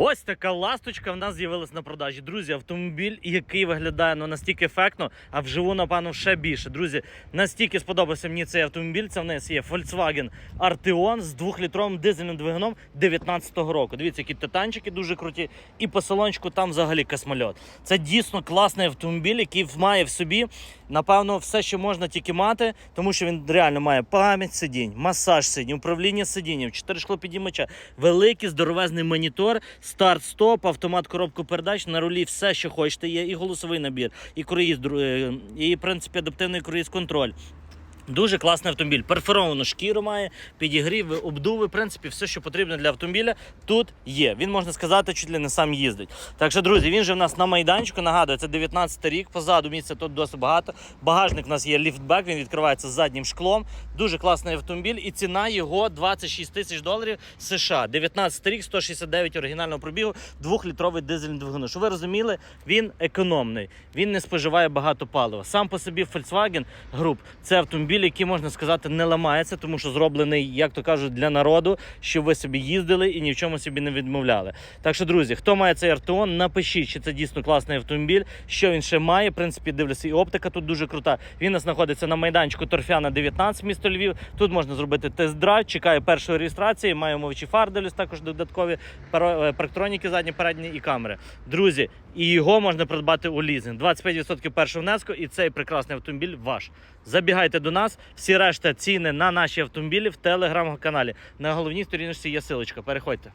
Ось така ласточка в нас з'явилась на продажі. Друзі, автомобіль, який виглядає ну, настільки ефектно, а вживу, напевно, ще більше. Друзі, настільки сподобався мені цей автомобіль. Це в нас є Volkswagen Arteon з 2-літровим дизельним двигуном 19-го року. Дивіться, які титанчики дуже круті. І по салончику там взагалі космольот. Це дійсно класний автомобіль, який має в собі, напевно, все, що можна тільки мати, тому що він реально має пам'ять сидінь, масаж сидінь, управління сидінням, 4 шклопідіймача, великий здоровезний монітор, старт-стоп, автомат коробку передач, на рулі все, що хочете. Є і голосовий набір, і круїз, е, і в принципі адаптивний круїз контроль. Дуже класний автомобіль. Перфоровану шкіру має, підігріви, обдуви. В принципі, все, що потрібно для автомобіля, тут є. Він можна сказати, чуть ли не сам їздить. Так що, друзі, він же в нас на майданчику. Нагадую, це 19 рік. Позаду місця тут досить багато. Багажник у нас є ліфтбек, він відкривається з заднім шклом. Дуже класний автомобіль, і ціна його 26 тисяч доларів США. 19 рік, 169 оригінального пробігу, 2-літровий дизельний двигун. Щоб ви розуміли, він економний, він не споживає багато палива. Сам по собі Volkswagen Group – це автомобіль, який можна сказати не ламається, тому що зроблений, як то кажуть, для народу, щоб ви собі їздили і ні в чому собі не відмовляли. Так що, друзі, хто має цей Артеон, напишіть, чи це дійсно класний автомобіль, що він ще має. В принципі, дивлюся, і оптика тут дуже крута. Він у нас знаходиться на майданчику Торфяна 19, місто Львів. Тут можна зробити тест-драйв, чекає першої реєстрації, має умовичі фар, також додаткові е, парктроніки задні, передні і камери. Друзі, і його можна придбати у лізинг. 25% першого внеску, і цей прекрасний автомобіль ваш. Забігайте до нас. Всі решта ціни на наші автомобілі в телеграм-каналі. На головній сторіночці є силочка. Переходьте.